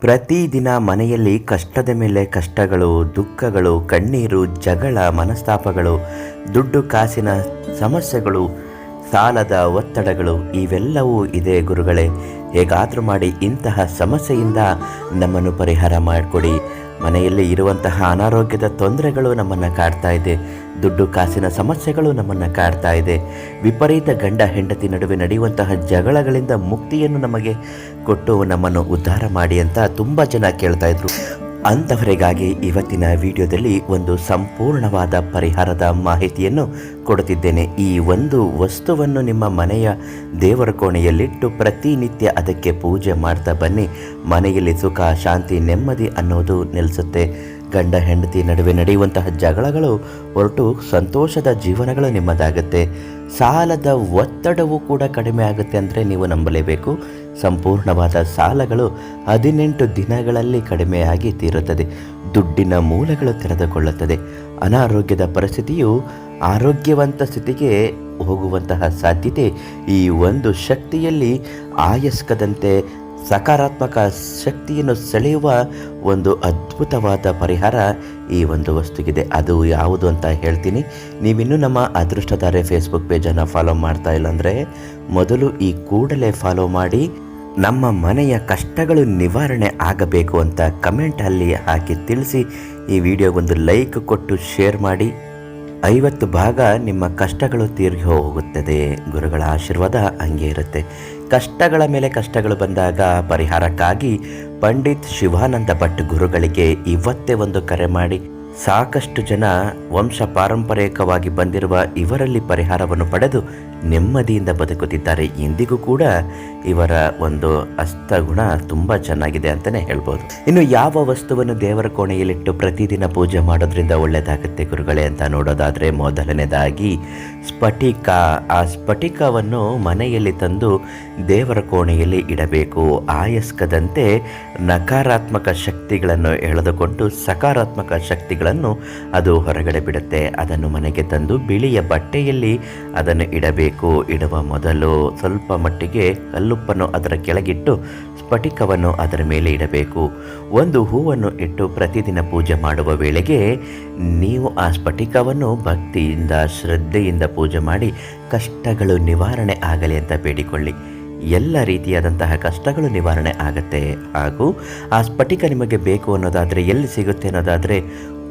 ಪ್ರತಿದಿನ ಮನೆಯಲ್ಲಿ ಕಷ್ಟದ ಮೇಲೆ ಕಷ್ಟಗಳು, ದುಃಖಗಳು, ಕಣ್ಣೀರು, ಜಗಳ, ಮನಸ್ತಾಪಗಳು, ದುಡ್ಡು ಕಾಸಿನ ಸಮಸ್ಯೆಗಳು, ಸಾಲದ ಒತ್ತಡಗಳು, ಇವೆಲ್ಲವೂ ಇದೆ ಗುರುಗಳೇ. ಹೇಗಾದರೂ ಮಾಡಿ ಇಂತಹ ಸಮಸ್ಯೆಯಿಂದ ನಮ್ಮನ್ನು ಪರಿಹಾರ ಮಾಡಿಕೊಡಿ. ಮನೆಯಲ್ಲಿ ಇರುವಂತಹ ಅನಾರೋಗ್ಯದ ತೊಂದರೆಗಳು ನಮ್ಮನ್ನು ಕಾಡ್ತಾ ಇದೆ. ದುಡ್ಡು ಕಾಸಿನ ಸಮಸ್ಯೆಗಳು ನಮ್ಮನ್ನು ಕಾಡ್ತಾ ಇದೆ. ವಿಪರೀತ ಗಂಡ ಹೆಂಡತಿ ನಡುವೆ ನಡೆಯುವಂತಹ ಜಗಳಗಳಿಂದ ಮುಕ್ತಿಯನ್ನು ನಮಗೆ ಕೊಟ್ಟು ನಮ್ಮನ್ನು ಉದ್ಧಾರ ಮಾಡಿ ಅಂತ ತುಂಬ ಜನ ಕೇಳ್ತಾ ಇದ್ರು. ಅಂಥವರಿಗಾಗಿ ಇವತ್ತಿನ ವಿಡಿಯೋದಲ್ಲಿ ಒಂದು ಸಂಪೂರ್ಣವಾದ ಪರಿಹಾರದ ಮಾಹಿತಿಯನ್ನು ಕೊಡುತ್ತಿದ್ದೇನೆ. ಈ ಒಂದು ವಸ್ತುವನ್ನು ನಿಮ್ಮ ಮನೆಯ ದೇವರ ಕೋಣೆಯಲ್ಲಿಟ್ಟು ಪ್ರತಿನಿತ್ಯ ಅದಕ್ಕೆ ಪೂಜೆ ಮಾಡ್ತಾ ಬನ್ನಿ. ಮನೆಯಲ್ಲಿ ಸುಖ, ಶಾಂತಿ, ನೆಮ್ಮದಿ ಅನ್ನೋದು ನೆಲೆಸುತ್ತೆ. ಗಂಡ ಹೆಂಡತಿ ನಡುವೆ ನಡೆಯುವಂತಹ ಜಗಳಗಳು ಹೊರಟು ಸಂತೋಷದ ಜೀವನಗಳು ನಿಮ್ಮದಾಗುತ್ತೆ. ಸಾಲದ ಒತ್ತಡವೂ ಕೂಡ ಕಡಿಮೆ ಆಗುತ್ತೆ ಅಂದರೆ ನೀವು ನಂಬಲೇಬೇಕು. ಸಂಪೂರ್ಣವಾದ ಸಾಲಗಳು ಹದಿನೆಂಟು ದಿನಗಳಲ್ಲಿ ಕಡಿಮೆಯಾಗಿ ತೀರುತ್ತದೆ. ದುಡ್ಡಿನ ಮೂಲಗಳು ತೆರೆದುಕೊಳ್ಳುತ್ತದೆ. ಅನಾರೋಗ್ಯದ ಪರಿಸ್ಥಿತಿಯು ಆರೋಗ್ಯವಂತ ಸ್ಥಿತಿಗೆ ಹೋಗುವಂತಹ ಸಾಧ್ಯತೆ ಈ ಒಂದು ಶಕ್ತಿಯಲ್ಲಿ ಆಯಸ್ಕದಂತೆ ಸಕಾರಾತ್ಮಕ ಶಕ್ತಿಯನ್ನು ಸೆಳೆಯುವ ಒಂದು ಅದ್ಭುತವಾದ ಪರಿಹಾರ ಈ ಒಂದು ವಸ್ತುಗಿದೆ. ಅದು ಯಾವುದು ಅಂತ ಹೇಳ್ತೀನಿ. ನೀವಿನ್ನೂ ನಮ್ಮ ಅದೃಷ್ಟಧಾರೆ ಫೇಸ್ಬುಕ್ ಪೇಜನ್ನು ಫಾಲೋ ಮಾಡ್ತಾ ಇಲ್ಲ ಅಂದರೆ ಮೊದಲು ಈ ಕೂಡಲೇ ಫಾಲೋ ಮಾಡಿ ನಮ್ಮ ಮನೆಯ ಕಷ್ಟಗಳು ನಿವಾರಣೆ ಆಗಬೇಕು ಅಂತ ಕಮೆಂಟ್ ಅಲ್ಲಿ ಹಾಕಿ ತಿಳಿಸಿ. ಈ ವಿಡಿಯೋ ಒಂದು ಲೈಕ್ ಕೊಟ್ಟು ಶೇರ್ ಮಾಡಿ. ಐವತ್ತು ಭಾಗ ನಿಮ್ಮ ಕಷ್ಟಗಳು ತೀರ್ಗಿ ಹೋಗುತ್ತದೆ. ಗುರುಗಳ ಆಶೀರ್ವಾದ ಹಂಗೆ ಇರುತ್ತೆ. ಕಷ್ಟಗಳ ಮೇಲೆ ಕಷ್ಟಗಳು ಬಂದಾಗ ಪರಿಹಾರಕ್ಕಾಗಿ ಪಂಡಿತ್ ಶಿವಾನಂದ ಭಟ್ ಗುರುಗಳಿಗೆ ಇವತ್ತೇ ಒಂದು ಕರೆ ಮಾಡಿ ಸಾಕಷ್ಟು ಜನ ವಂಶ ಪಾರಂಪರಿಕವಾಗಿ ಬಂದಿರುವ ಇವರಲ್ಲಿ ಪರಿಹಾರವನ್ನು ಪಡೆದು ನೆಮ್ಮದಿಯಿಂದ ಬದುಕುತ್ತಿದ್ದಾರೆ. ಇಂದಿಗೂ ಕೂಡ ಇವರ ಒಂದು ಹಸ್ತಗುಣ ತುಂಬ ಚೆನ್ನಾಗಿದೆ ಅಂತಲೇ ಹೇಳ್ಬೋದು. ಇನ್ನು ಯಾವ ವಸ್ತುವನ್ನು ದೇವರ ಕೋಣೆಯಲ್ಲಿಟ್ಟು ಪ್ರತಿದಿನ ಪೂಜೆ ಮಾಡೋದ್ರಿಂದ ಒಳ್ಳೆಯದಾಗುತ್ತೆ ಗುರುಗಳೇ ಅಂತ ನೋಡೋದಾದರೆ ಮೊದಲನೇದಾಗಿ ಸ್ಫಟಿಕ. ಆ ಸ್ಫಟಿಕವನ್ನು ಮನೆಯಲ್ಲಿ ತಂದು ದೇವರ ಕೋಣೆಯಲ್ಲಿ ಇಡಬೇಕು. ಆಯಸ್ಕದಂತೆ ನಕಾರಾತ್ಮಕ ಶಕ್ತಿಗಳನ್ನು ಎಳೆದುಕೊಂಡು ಸಕಾರಾತ್ಮಕ ಶಕ್ತಿಗಳನ್ನು ಅದು ಹೊರಗಡೆ ಬಿಡುತ್ತೆ. ಅದನ್ನು ಮನೆಗೆ ತಂದು ಬಿಳಿಯ ಬಟ್ಟೆಯಲ್ಲಿ ಅದನ್ನು ಇಡಬೇಕು ಇಡುವ ಮೊದಲು ಸ್ವಲ್ಪ ಮಟ್ಟಿಗೆ ಕಲ್ಲುಪ್ಪನ್ನು ಅದರ ಕೆಳಗಿಟ್ಟು ಸ್ಫಟಿಕವನ್ನು ಅದರ ಮೇಲೆ ಇಡಬೇಕು. ಒಂದು ಹೂವನ್ನು ಇಟ್ಟು ಪ್ರತಿದಿನ ಪೂಜೆ ಮಾಡುವ ವೇಳೆಗೆ ನೀವು ಆ ಸ್ಫಟಿಕವನ್ನು ಭಕ್ತಿಯಿಂದ, ಶ್ರದ್ಧೆಯಿಂದ ಪೂಜೆ ಮಾಡಿ ಕಷ್ಟಗಳು ನಿವಾರಣೆ ಆಗಲಿ ಅಂತ ಬೇಡಿಕೊಳ್ಳಿ. ಎಲ್ಲ ರೀತಿಯಾದಂತಹ ಕಷ್ಟಗಳು ನಿವಾರಣೆ ಆಗುತ್ತೆ. ಹಾಗೂ ಆ ಸ್ಫಟಿಕ ನಿಮಗೆ ಬೇಕು ಅನ್ನೋದಾದರೆ ಎಲ್ಲಿ ಸಿಗುತ್ತೆ ಅನ್ನೋದಾದರೆ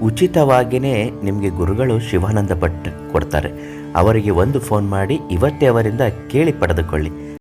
ಉಚಿತವಾಗಿಯೇ ನಿಮಗೆ ಗುರುಗಳು ಶಿವಾನಂದ ಭಟ್ ಕೊಡ್ತಾರೆ. ಅವರಿಗೆ ಒಂದು ಫೋನ್ ಮಾಡಿ ಇವತ್ತೇ ಅವರಿಂದ ಕೇಳಿ ಪಡೆದುಕೊಳ್ಳಿ.